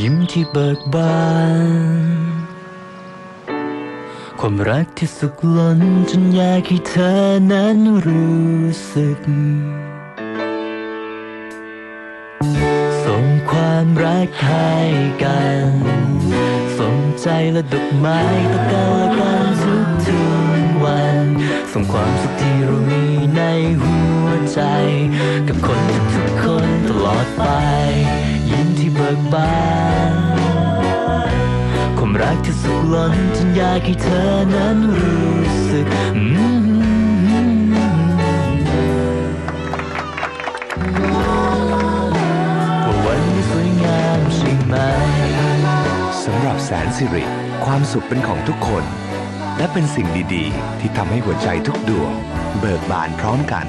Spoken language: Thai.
ยิ้มที่เบิกบาน ความรักที่สุกล้นจนอยากให้เธอนั้นรู้สึก ส่งความรักให้กันส่งใจและดอกไม้ต่อกันและกันทุกทุกวัน ส่งความสุขที่เรามีในหัวใจ กับคนทุกคนตลอดไป ยิ้มที่เบิกบาน ล้นจนอยากให้เธอนั้นรู้สึกอืมว่าวันนี้สวยงามใช่ไหมสำหรับแสนสิริ ความสุขเป็นของทุกคน และเป็นสิ่งดีๆ ที่ทำให้หัวใจทุกดวง เบิกบานพร้อมกัน